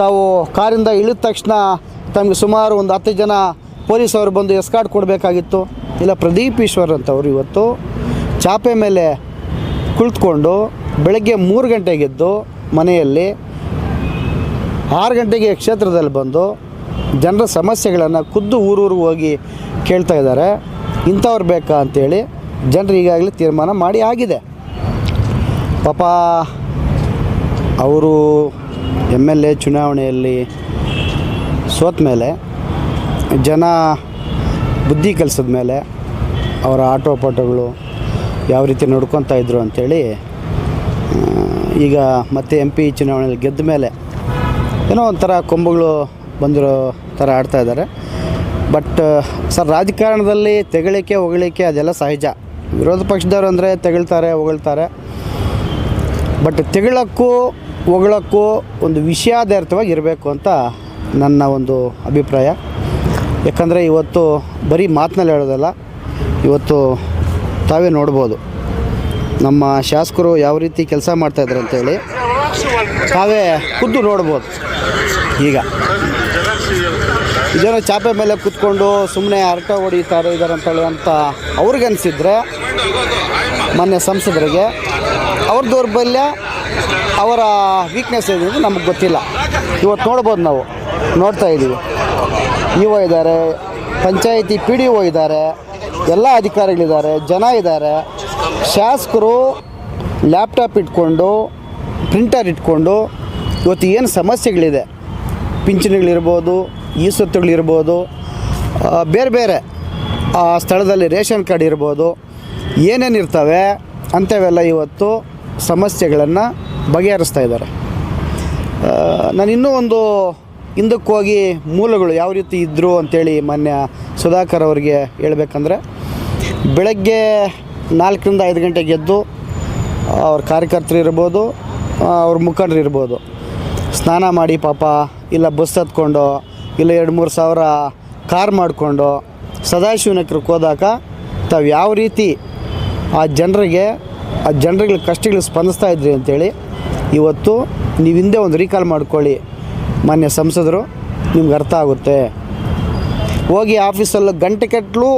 ತಾವು ಕಾರಿಂದ ಇಳಿದ ತಕ್ಷಣ ತಮಗೆ ಸುಮಾರು ಒಂದು ಹತ್ತು ಜನ ಪೊಲೀಸವರು ಬಂದು ಎಸ್ಕಾರ್ಟ್ ಕೊಡಬೇಕಾಗಿತ್ತು. ಇಲ್ಲ ಪ್ರದೀಪ್ ಈಶ್ವರ್ ಅಂತವ್ರು ಇವತ್ತು. ಚಾಪೆ ಮೇಲೆ ಕುಳಿತುಕೊಂಡು ಬೆಳಗ್ಗೆ ಮೂರು ಗಂಟೆಗೆದ್ದು ಮನೆಯಲ್ಲಿ ಆರು ಗಂಟೆಗೆ ಕ್ಷೇತ್ರದಲ್ಲಿ ಬಂದು ಜನರ ಸಮಸ್ಯೆಗಳನ್ನು ಖುದ್ದು ಊರೂರಿಗೆ ಹೋಗಿ ಕೇಳ್ತಾ ಇದ್ದಾರೆ. ಇಂಥವ್ರು ಬೇಕಾ ಅಂತೇಳಿ ಜನರು ಈಗಾಗಲೇ ತೀರ್ಮಾನ ಮಾಡಿ ಆಗಿದೆ. ಪಾಪ, ಅವರು ಎಂ ಎಲ್ ಎ ಚುನಾವಣೆಯಲ್ಲಿ ಸೋತ ಮೇಲೆ, ಜನ ಬುದ್ಧಿ ಕಲಿಸಿದ ಮೇಲೆ ಅವರ ಆಟೋ ಪಾಟೋಗಳು ಯಾವ ರೀತಿ ನಡ್ಕೊತಾ ಇದ್ರು ಅಂಥೇಳಿ ಈಗ ಮತ್ತೆ ಎಂ ಪಿ ಚುನಾವಣೆಯಲ್ಲಿ ಗೆದ್ದ ಮೇಲೆ ಏನೋ ಒಂಥರ ಕೊಂಬುಗಳು ಬಂದಿರೋ ಥರ ಆಡ್ತಾ ಇದ್ದಾರೆ. ಬಟ್, ಸರ್, ರಾಜಕಾರಣದಲ್ಲಿ ತೆಗಳಿಕೆ, ಹೊಗಳಿಕೆ ಅದೆಲ್ಲ ಸಹಜ. ವಿರೋಧ ಪಕ್ಷದವ್ರು ಅಂದರೆ ತೆಗಳ್ತಾರೆ, ಹೊಗಳ್ತಾರೆ. ಬಟ್ ತೆಗಳಕ್ಕೂ ಹೊಗಳಕ್ಕೂ ಒಂದು ವಿಷಯಾಧಾರಿತವಾಗಿ ಇರಬೇಕು ಅಂತ ನನ್ನ ಒಂದು ಅಭಿಪ್ರಾಯ. ಯಾಕಂದರೆ ಇವತ್ತು ಬರೀ ಮಾತಿನಲ್ಲಿ ಹೇಳೋದಲ್ಲ, ಇವತ್ತು ತಾವೇ ನೋಡ್ಬೋದು. ನಮ್ಮ ಶಾಸಕರು ಯಾವ ರೀತಿ ಕೆಲಸ ಮಾಡ್ತಾಯಿದ್ರು ಅಂತೇಳಿ ತಾವೇ ಖುದ್ದು ನೋಡ್ಬೋದು. ಈಗ ಜನ ಚಾಪೆ ಮೇಲೆ ಕೂತ್ಕೊಂಡು ಸುಮ್ಮನೆ ಹರಟ ಹೊಡಿತಾರೆ ಇದ್ದಾರೆ ಅಂತೇಳಿ ಅಂತ ಅವ್ರಿಗೆ ಅನಿಸಿದ್ರೆ ಮೊನ್ನೆ ಸಂಸದರಿಗೆ ಅವ್ರ ದೌರ್ಬಲ್ಯ ಅವರ ವೀಕ್ನೆಸ್ ಏನಿದೆ ನಮಗೆ ಗೊತ್ತಿಲ್ಲ. ಇವತ್ತು ನೋಡ್ಬೋದು ನಾವು. ನೋಡ್ತಾ ಇದ್ದೀವಿ ಇ ಒ ಇದ್ದಾರೆ ಪಂಚಾಯಿತಿ ಪಿ ಡಿ ಒ ಇದ್ದಾರೆ ಎಲ್ಲ ಅಧಿಕಾರಿಗಳಿದ್ದಾರೆ, ಜನ ಇದ್ದಾರೆ. ಶಾಸಕರು ಲ್ಯಾಪ್ಟಾಪ್ ಇಟ್ಕೊಂಡು ಪ್ರಿಂಟರ್ ಇಟ್ಕೊಂಡು, ಇವತ್ತು ಏನು ಸಮಸ್ಯೆಗಳಿದೆ? ಪಿಂಚಣಿಗಳಿರ್ಬೋದು ಈ ಸೊತ್ತುಗಳಿರ್ಬೋದು ಬೇರೆ ಬೇರೆ, ಆ, ಸ್ಥಳದಲ್ಲಿ ರೇಷನ್ ಕಾರ್ಡ್ ಇರ್ಬೋದು ಏನೇನಿರ್ತವೆ ಅಂಥವೆಲ್ಲ ಇವತ್ತು ಸಮಸ್ಯೆಗಳನ್ನು ಬಗೆಹರಿಸ್ತಾ ಇದ್ದಾರೆ. ನಾನು ಇನ್ನೂ ಒಂದು ಹಿಂದಕ್ಕೆ ಹೋಗಿ ಮೂಲಗಳು ಯಾವ ರೀತಿ ಇದ್ದರು ಅಂತೇಳಿ ಮಾನ್ಯ ಸುಧಾಕರ್ ಅವರಿಗೆ ಹೇಳಬೇಕಂದ್ರೆ, ಬೆಳಗ್ಗೆ ನಾಲ್ಕರಿಂದ ಐದು ಗಂಟೆಗೆ ಎದ್ದು ಅವ್ರ ಕಾರ್ಯಕರ್ತರು ಇರ್ಬೋದು ಅವ್ರ ಮುಖಂಡರು ಇರ್ಬೋದು. ಸ್ನಾನ ಮಾಡಿ ಪಾಪ, ಇಲ್ಲ ಬಸ್ ಹತ್ಕೊಂಡು, ಇಲ್ಲ ಎರಡು ಮೂರು ಸಾವಿರ ಕಾರ್ ಮಾಡಿಕೊಂಡು ಸದಾಶಿವನಕ್ರಕ್ಕೆ ಹೋದಾಗ ತಾವು ಯಾವ ರೀತಿ ಆ ಜನರಿಗೆ ಆ ಜನರಿಗೆ ಕಷ್ಟಗಳು ಸ್ಪಂದಿಸ್ತಾ ಇದ್ರಿ ಅಂತೇಳಿ ಇವತ್ತು ನೀವು ಹಿಂದೆ ಒಂದು ರೀಕಾಲ್ ಮಾಡ್ಕೊಳ್ಳಿ. ಮಾನ್ಯ ಸಂಸದರು, ನಿಮ್ಗೆ ಅರ್ಥ ಆಗುತ್ತೆ. ಹೋಗಿ ಆಫೀಸಲ್ಲಿ ಗಂಟೆ ಕಟ್ಟಲು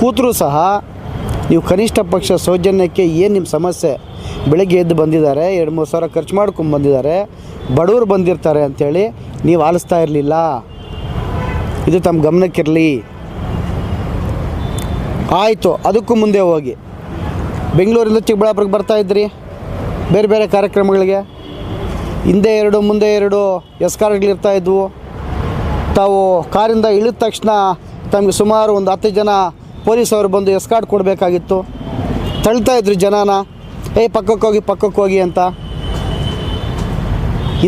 ಕೂತರೂ ಸಹ ನೀವು ಕನಿಷ್ಠ ಪಕ್ಷ ಸೌಜನ್ಯಕ್ಕೆ ಏನು ನಿಮ್ಮ ಸಮಸ್ಯೆ? ಬೆಳಗ್ಗೆ ಎದ್ದು ಬಂದಿದ್ದಾರೆ, ಎರಡು ಮೂರು ಸಾವಿರ ಖರ್ಚು ಮಾಡ್ಕೊಂಡು ಬಂದಿದ್ದಾರೆ, ಬಡವರು ಬಂದಿರ್ತಾರೆ ಅಂಥೇಳಿ ನೀವು ಆಲಿಸ್ತಾ ಇರಲಿಲ್ಲ. ಇದು ತಮ್ಮ ಗಮನಕ್ಕಿರಲಿ. ಆಯಿತು, ಅದಕ್ಕೂ ಮುಂದೆ ಹೋಗಿ. ಬೆಂಗಳೂರಿಂದ ಚಿಕ್ಕಬಳ್ಳಾಪುರಕ್ಕೆ ಬರ್ತಾ ಇದ್ರಿ? ಬೇರೆ ಬೇರೆ ಕಾರ್ಯಕ್ರಮಗಳಿಗೆ? ಹಿಂದೆ ಎರಡು, ಮುಂದೆ ಎರಡು ಎಸ್ಕಾರ್ಗಳಿರ್ತಾ ಇದ್ವು. ತಾವು ಕಾರಿಂದ ಇಳಿದ ತಕ್ಷಣ ತಮಗೆ ಸುಮಾರು ಒಂದು ಹತ್ತು ಜನ ಪೊಲೀಸವರು ಬಂದು ಎಸ್ಕಾರ್ಟ್ ಕೊಡಬೇಕಾಗಿತ್ತು. ತಳ್ತಾ ಇದ್ರು ಜನನ. ಏಯ್ ಪಕ್ಕಕ್ಕೆ ಹೋಗಿ ಪಕ್ಕಕ್ಕೆ ಹೋಗಿ ಅಂತ.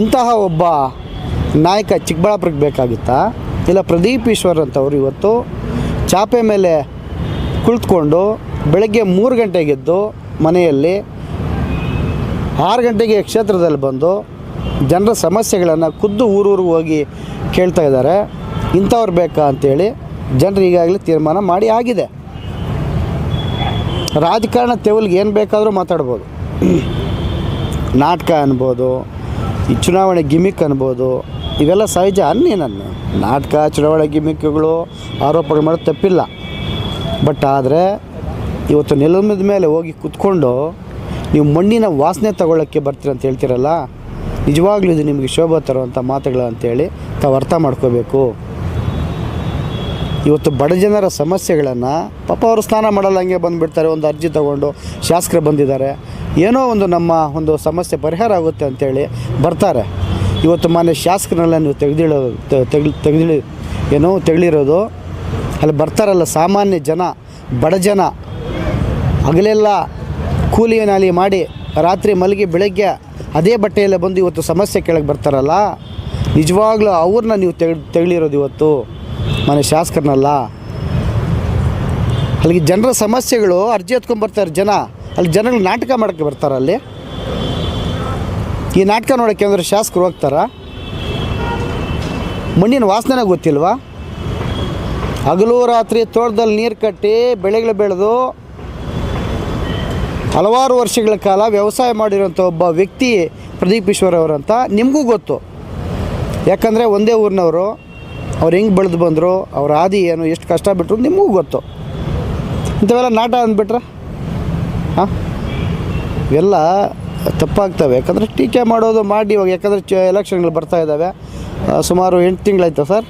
ಇಂತಹ ಒಬ್ಬ ನಾಯಕ ಚಿಕ್ಕಬಳ್ಳಾಪುರಕ್ಕೆ ಬೇಕಾಗಿತ್ತಾ? ಇಲ್ಲ ಪ್ರದೀಪ್ ಈಶ್ವರ್ ಅಂತವ್ರು ಇವತ್ತು ಚಾಪೆ ಮೇಲೆ ಕುಳಿತುಕೊಂಡು ಬೆಳಗ್ಗೆ ಮೂರು ಗಂಟೆಗೆದ್ದು ಮನೆಯಲ್ಲಿ ಆರು ಗಂಟೆಗೆ ಕ್ಷೇತ್ರದಲ್ಲಿ ಬಂದು ಜನರ ಸಮಸ್ಯೆಗಳನ್ನು ಖುದ್ದು ಊರೂರು ಹೋಗಿ ಕೇಳ್ತಾ ಇದ್ದಾರೆ. ಇಂಥವ್ರು ಬೇಕಾ ಅಂತೇಳಿ ಜನರು ಈಗಾಗಲೇ ತೀರ್ಮಾನ ಮಾಡಿ ಆಗಿದೆ. ರಾಜಕಾರಣ ತೆವಲ್ಗೆ ಏನು ಬೇಕಾದರೂ ಮಾತಾಡ್ಬೋದು. ನಾಟಕ ಅನ್ಬೋದು, ಈ ಚುನಾವಣೆ ಗಿಮಿಕ್ ಅನ್ಬೋದು, ಇವೆಲ್ಲ ಸಹಜ ಅನ್ನಿ ನನ್ನ. ನಾಟಕ, ಚುನಾವಣೆ ಗಿಮಿಕ್ಗಳು, ಆರೋಪಗಳು ಮಾಡೋದು ತಪ್ಪಿಲ್ಲ. ಬಟ್ ಆದರೆ ಇವತ್ತು ನೆಲಮದ ಮೇಲೆ ಹೋಗಿ ಕುತ್ಕೊಂಡು ನೀವು ಮಣ್ಣಿನ ವಾಸನೆ ತಗೊಳ್ಳೋಕ್ಕೆ ಬರ್ತೀರ ಅಂತ ಹೇಳ್ತೀರಲ್ಲ, ನಿಜವಾಗ್ಲೂ ಇದು ನಿಮಗೆ ಶೋಭೆ ತರುವಂಥ ಮಾತುಗಳು ಅಂತೇಳಿ ತಾವು ಅರ್ಥ ಮಾಡ್ಕೋಬೇಕು. ಇವತ್ತು ಬಡ ಜನರ ಸಮಸ್ಯೆಗಳನ್ನು ಪಾಪ ಅವರು ಸ್ನಾನ ಮಾಡಲ್ಲ, ಹಂಗೆ ಬಂದುಬಿಡ್ತಾರೆ, ಒಂದು ಅರ್ಜಿ ತಗೊಂಡು ಶಾಸಕರು ಬಂದಿದ್ದಾರೆ. ಏನೋ ಒಂದು ನಮ್ಮ ಒಂದು ಸಮಸ್ಯೆ ಪರಿಹಾರ ಆಗುತ್ತೆ ಅಂತೇಳಿ ಬರ್ತಾರೆ. ಇವತ್ತು ಮಾನ್ಯ ಶಾಸಕರನ್ನೆಲ್ಲ ನೀವು ತೆಗೆದಿಳೋ ತೆಗ್ದು ತೆಗೆದಿಳಿ ಏನೋ ತೆಗಳಿರೋದು ಅಲ್ಲಿ ಬರ್ತಾರಲ್ಲ ಸಾಮಾನ್ಯ ಜನ, ಬಡ ಜನ. ಹಗಲೆಲ್ಲ ಕೂಲಿ ನಾಲಿ ಮಾಡಿ ರಾತ್ರಿ ಮಲಗಿ ಬೆಳಗ್ಗೆ ಅದೇ ಬಟ್ಟೆಯಲ್ಲೇ ಬಂದು ಇವತ್ತು ಸಮಸ್ಯೆ ಕೆಳಗೆ ಬರ್ತಾರಲ್ಲ, ನಿಜವಾಗ್ಲೂ ಅವ್ರನ್ನ ನೀವು ತೆಗ್, ತೆಗಳಿರೋದು ಇವತ್ತು ಮನೆ ಶಾಸಕರನ್ನಲ್ಲ. ಅಲ್ಲಿಗೆ ಜನರ ಸಮಸ್ಯೆಗಳು ಅರ್ಜಿ ಎತ್ಕೊಂಡು ಬರ್ತಾರೆ ಜನ, ಅಲ್ಲಿ ಜನಗಳು ನಾಟಕ ಮಾಡೋಕ್ಕೆ ಬರ್ತಾರೆ ಅಲ್ಲಿ. ಈ ನಾಟಕ ನೋಡೋಕ್ಕೆ ಅಂದರೆ ಶಾಸಕರು ಹೋಗ್ತಾರ? ಮಣ್ಣಿನ ವಾಸನೆ ಗೊತ್ತಿಲ್ವಾ? ಹಗಲು ರಾತ್ರಿ ತೋಟದಲ್ಲಿ ನೀರು ಕಟ್ಟಿ ಬೆಳೆಗಳು ಬೆಳೆದು ಹಲವಾರು ವರ್ಷಗಳ ಕಾಲ ವ್ಯವಸಾಯ ಮಾಡಿರೋಂಥ ಒಬ್ಬ ವ್ಯಕ್ತಿ ಪ್ರದೀಪ್ ಈಶ್ವರ್ ಅವರಂತ. ನಿಮಗೂ ಗೊತ್ತು. ಯಾಕಂದರೆ ಒಂದೇ ಊರಿನವರು, ಅವ್ರು ಹೆಂಗೆ ಬೆಳೆದು ಬಂದರು, ಅವ್ರ ಆದಿ ಏನು, ಎಷ್ಟು ಕಷ್ಟ ಬಿಟ್ಟರು ನಿಮಗೂ ಗೊತ್ತು. ಇಂಥವೆಲ್ಲ ನಾಟ ಅಂದ್ಬಿಟ್ರೆ? ಹಾಂ? ಇವೆಲ್ಲ ತಪ್ಪಾಗ್ತವೆ. ಯಾಕಂದರೆ ಟೀಕೆ ಮಾಡೋದು ಮಾಡಿ ಇವಾಗ, ಯಾಕಂದರೆ ಚ ಎಲೆಕ್ಷನ್ಗಳು ಬರ್ತಾ ಇದ್ದಾವೆ. ಸುಮಾರು ಎಂಟು ತಿಂಗಳಾಯ್ತು ಸರ್.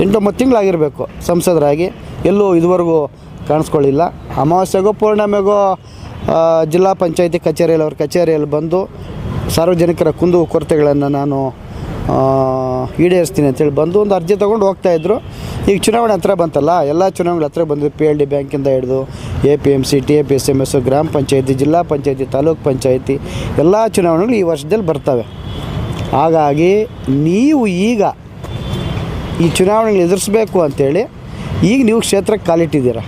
ಎಂಟೊಂಬತ್ತು ತಿಂಗಳಾಗಿರಬೇಕು ಸಂಸದರಾಗಿ. ಎಲ್ಲೂ ಇದುವರೆಗೂ ಕಾಣಿಸ್ಕೊಳ್ಳಿಲ್ಲ. ಅಮಾವಾಸ್ಯೆಗೋ, ಪೂರ್ಣಿಮೆಗೋ ಜಿಲ್ಲಾ ಪಂಚಾಯಿತಿ ಕಚೇರಿಯಲ್ಲಿ ಅವ್ರ ಕಚೇರಿಯಲ್ಲಿ ಬಂದು ಸಾರ್ವಜನಿಕರ ಕುಂದು ಕೊರತೆಗಳನ್ನು ನಾನು ಈಡೇರಿಸ್ತೀನಿ ಅಂತೇಳಿ ಬಂದು ಒಂದು ಅರ್ಜಿ ತೊಗೊಂಡು ಹೋಗ್ತಾಯಿದ್ರು ಈಗ ಚುನಾವಣೆ ಹತ್ರ ಬಂತಲ್ಲ, ಎಲ್ಲ ಚುನಾವಣೆ ಹತ್ರ ಬಂದು ಪಿ ಎಲ್ ಡಿ ಬ್ಯಾಂಕಿಂದ ಹಿಡಿದು A P M C, T A P S M S, ಗ್ರಾಮ ಪಂಚಾಯತಿ, ಜಿಲ್ಲಾ ಪಂಚಾಯತಿ, ತಾಲೂಕು ಪಂಚಾಯತಿ ಎಲ್ಲ ಚುನಾವಣೆಗಳು ಈ ವರ್ಷದಲ್ಲಿ ಬರ್ತವೆ. ಹಾಗಾಗಿ ನೀವು ಈಗ ಈ ಚುನಾವಣೆಗಳು ಎದುರಿಸ್ಬೇಕು ಅಂತೇಳಿ ಈಗ ನೀವು ಕ್ಷೇತ್ರಕ್ಕೆ ಕಾಲಿಟ್ಟಿದ್ದೀರ.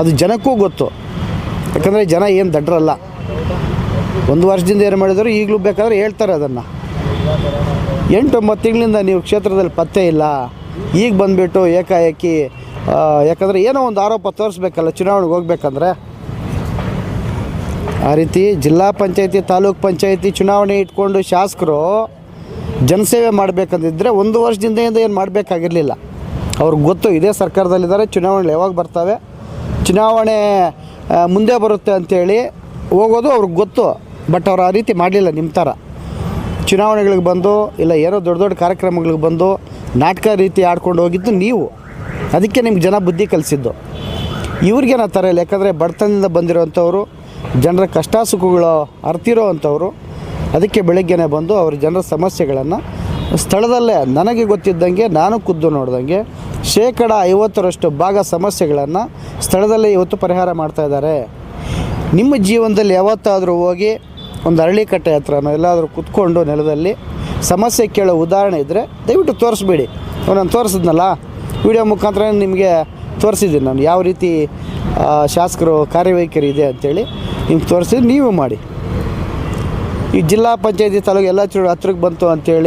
ಅದು ಜನಕ್ಕೂ ಗೊತ್ತು. ಯಾಕಂದರೆ ಜನ ಏನು ದಡ್ರಲ್ಲ. ಒಂದು ವರ್ಷದಿಂದ ಏನು ಮಾಡಿದ್ರು ಈಗಲೂ ಬೇಕಾದ್ರೆ ಹೇಳ್ತಾರೆ ಅದನ್ನು. ಎಂಟು ಒಂಬತ್ತು ತಿಂಗಳಿಂದ ನೀವು ಕ್ಷೇತ್ರದಲ್ಲಿ ಪತ್ತೆ ಇಲ್ಲ. ಈಗ ಬಂದುಬಿಟ್ಟು ಏಕಾಏಕಿ ಯಾಕಂದರೆ ಏನೋ ಒಂದು ಆರೋಪ ತೋರಿಸ್ಬೇಕಲ್ಲ, ಚುನಾವಣೆಗೆ ಹೋಗ್ಬೇಕಂದ್ರೆ. ಆ ರೀತಿ ಜಿಲ್ಲಾ ಪಂಚಾಯತಿ, ತಾಲೂಕ್ ಪಂಚಾಯತಿ ಚುನಾವಣೆ ಇಟ್ಕೊಂಡು ಶಾಸಕರು ಜನಸೇವೆ ಮಾಡಬೇಕಂದಿದ್ದರೆ ಒಂದು ವರ್ಷದಿಂದ ಏನು ಮಾಡಬೇಕಾಗಿರಲಿಲ್ಲ. ಅವ್ರಿಗೆ ಗೊತ್ತು, ಇದೇ ಸರ್ಕಾರದಲ್ಲಿದ್ದಾರೆ ಚುನಾವಣೆ ಯಾವಾಗ ಬರ್ತವೆ. ಚುನಾವಣೆ ಮುಂದೆ ಬರುತ್ತೆ ಅಂತೇಳಿ ಹೋಗೋದು ಅವ್ರಿಗೆ ಗೊತ್ತು, ಬಟ್ ಅವ್ರು ಆ ರೀತಿ ಮಾಡಲಿಲ್ಲ ನಿಮ್ಮ ಥರ. ಚುನಾವಣೆಗಳಿಗೆ ಬಂದು, ಇಲ್ಲ ಏನೋ ದೊಡ್ಡ ದೊಡ್ಡ ಕಾರ್ಯಕ್ರಮಗಳಿಗೆ ಬಂದು ನಾಟಕ ರೀತಿ ಆಡ್ಕೊಂಡು ಹೋಗಿದ್ದು ನೀವು. ಅದಕ್ಕೆ ನಿಮ್ಗೆ ಜನ ಬುದ್ಧಿ ಕಲಿಸಿದ್ದು. ಇವ್ರಿಗೆ ಆ ಥರ ಇಲ್ಲ ಯಾಕಂದರೆ ಬಡತನದಿಂದ ಬಂದಿರೋವಂಥವ್ರು ಜನರ ಕಷ್ಟ ಸುಖಗಳು ಅರ್ತಿರೋ ಅಂಥವ್ರು, ಅದಕ್ಕೆ ಬೆಳಗ್ಗೆನೇ ಬಂದು ಅವ್ರ ಜನರ ಸಮಸ್ಯೆಗಳನ್ನು ಸ್ಥಳದಲ್ಲೇ ನನಗೆ ಗೊತ್ತಿದ್ದಂಗೆ, ನಾನು ಖುದ್ದು ನೋಡಿದಂಗೆ ಶೇಕಡ ಐವತ್ತರಷ್ಟು ಭಾಗ ಸಮಸ್ಯೆಗಳನ್ನು ಸ್ಥಳದಲ್ಲೇ ಇವತ್ತು ಪರಿಹಾರ ಮಾಡ್ತಾ ಇದ್ದಾರೆ. ನಿಮ್ಮ ಜೀವನದಲ್ಲಿ ಯಾವತ್ತಾದರೂ ಹೋಗಿ ಒಂದು ಅರಳಿಕಟ್ಟೆ ಹತ್ರನೋ ಎಲ್ಲಾದರೂ ಕುತ್ಕೊಂಡು ನೆಲದಲ್ಲಿ ಸಮಸ್ಯೆ ಕೇಳೋ ಉದಾಹರಣೆ ಇದ್ದರೆ ದಯವಿಟ್ಟು ತೋರಿಸ್ಬೇಡಿ. ನಾನು ತೋರಿಸಿದ್ನಲ್ಲ ವಿಡಿಯೋ ಮುಖಾಂತರ ನಿಮಗೆ ತೋರಿಸಿದ್ದೀನಿ ನಾನು ಯಾವ ರೀತಿ ಶಾಸಕರು, ಕಾರ್ಯವೈಖರಿ ಇದೆ ಅಂತೇಳಿ ನಿಮ್ಗೆ ತೋರಿಸಿದ್ರೆ ನೀವು ಮಾಡಿ. ಈ ಜಿಲ್ಲಾ ಪಂಚಾಯತಿ ತಾಲೂಕು ಎಲ್ಲ ಚೂರು ಹತ್ರಕ್ಕೆ ಬಂತು ಅಂತೇಳಿ